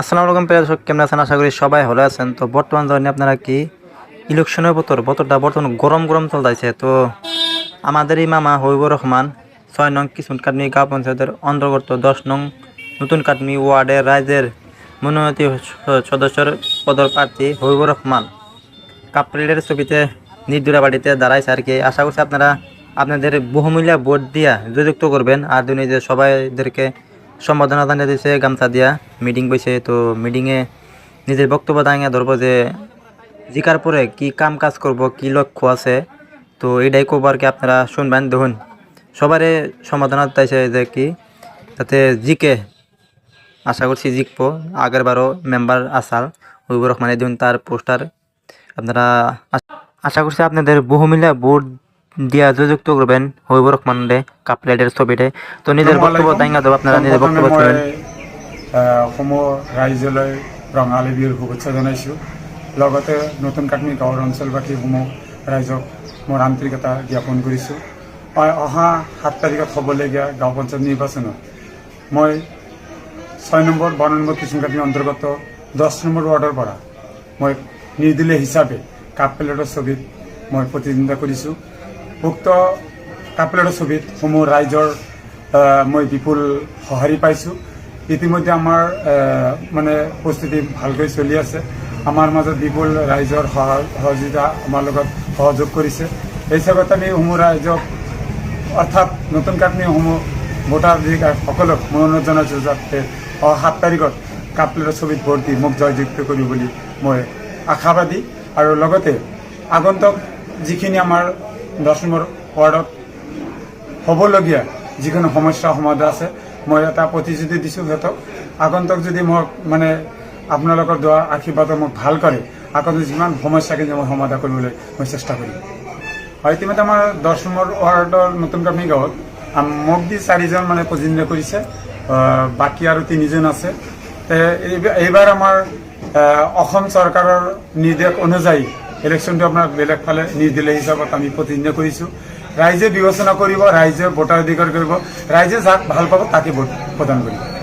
আসসালামু আলাইকুম প্রিয় দর্শক, কেমন আছেন? আশা করি সবাই ভালো আছেন। তো বর্তমান ধরেন আপনারা কি ইলেকশনের বতর বতরটা বর্তমান গরম গরম চলতেছে। তো আমাদের এই মামা হবিবুর রহমান ছয় নং কিসমত কাটমি গাঁও পঞ্চায়েতের অন্তর্গত দশ নং নতুন কাটমি ওয়ার্ডের রাজ্যের মনোনীত সদস্যর পদর প্রার্থী হবিবুর রহমান। কাপড়ের ছবিতে নির্দুরা বাড়িতে দাঁড়াইছে আর কি। আশা করছি আপনারা আপনাদের বহুমূল্য ভোট দিয়া যুক্ত করবেন। আর দুনি যে সবাইদেরকে সম্বোধনা জানিয়ে দিয়েছে, গামছা দিয়া মিটিং বসে, তো মিটিংয়ে নিজের বক্তব্য দাঁড়িয়ে ধরবো যে জিকার পরে কি কাম কাজ করব, কি লক্ষ্য আছে? তো এটাই করব আর কি আপনারা শুনবেন। দেখুন সবারই সম্বোধনা চাইছে যে কি তাতে জিকে, আশা করছি জিতবো আগের বারও মেম্বার আসাল হবিবুর রহমানের দিন তার পোস্টার। আপনারা আশা করছি আপনাদের বহুমিলা ভোট দিয়া যুক্ত করবেন হবিবুর রহমানরে কাপলেটের ছবিতে। তো নিজের বক্তব্য দাঙ্গা দেবো আপনারা নিজের বক্তব্য মই আহ, ৰাইজলৈ ৰঙালী বিহুৰ শুভেচ্ছা জনাইছোঁ। লগতে নতুন কাটমি গাঁৱৰ অঞ্চলবাসীসমূহ ৰাইজক মোৰ আন্তৰিকতা জ্ঞাপন কৰিছোঁ। অ- অহা সাত তাৰিখত হ'বলগীয়া গাঁও পঞ্চায়ত নিৰ্বাচনত মই ছয় নম্বৰ বাৰ নম্বৰ কিচুম কাটমি অন্তৰ্গত দহ নম্বৰ ৱাৰ্ডৰ পৰা মই নিৰ্দলীয় হিচাপে কাপ প্লেটৰ ছবিত মই প্ৰতিদ্বন্দ্বিতা কৰিছোঁ। উক্ত কাপ প্লেটৰ ছবিত সমূহ ৰাইজৰ মই বিপুল সঁহাৰি পাইছোঁ। ইতিমধ্যে আমাৰ মানে প্ৰস্তুতি ভালকৈ চলি আছে। আমাৰ মাজত বিপুল ৰাইজৰ সহায় সহযোগিতা আমাৰ লগত সহযোগ কৰিছে। এই হিচাপত আমি সমূহ ৰাইজক, অৰ্থাৎ নতুন কাটনিসমূহ ভোটাধিকাৰ সকলক মনোনয়ন জনাইছোঁ যাতে সাত তাৰিখত কাপ প্লেটৰ ছবিত ভোট দি মোক জয়যুক্ত কৰিব বুলি মই আশাবাদী। আৰু লগতে আগন্তুক যিখিনি আমাৰ দহ নম্বৰ ৱাৰ্ডত হ'বলগীয়া যিকোনো সমস্যা সমাধা আছে, মই এটা প্ৰতিশ্ৰুতি দিছোঁ সিহঁতক। আগন্তুক যদি মোক মানে আপোনালোকৰ দ্বাৰা আশীৰ্বাদে মোক ভালো কৰে, আগন্তুক যিমান সমস্যাখিনি মই সমাধা কৰিবলৈ মই চেষ্টা কৰিম। হয়, ইতিমধ্যে আমাৰ দহ নম্বৰ ৱাৰ্ডৰ নতুন কামি গাঁৱত মোক দি চাৰিজন মানে প্ৰতিনিধিত্ব কৰিছে বাকী আৰু তিনিজন আছে। এইবাৰ আমাৰ অসম চৰকাৰৰ নিৰ্দেশ অনুযায়ী ইলেকশ্যনটো আপোনাৰ বেলেগ ফালে নিদিলে হিচাপত আমি প্ৰতিনিধিত্ব কৰিছোঁ। ৰাইজে বিবেচনা কৰিব, ৰাইজে ভোটাধিকাৰ কৰিব, ৰাইজে যাক ভালো পাব তাকে ভোট প্ৰদান কৰিব।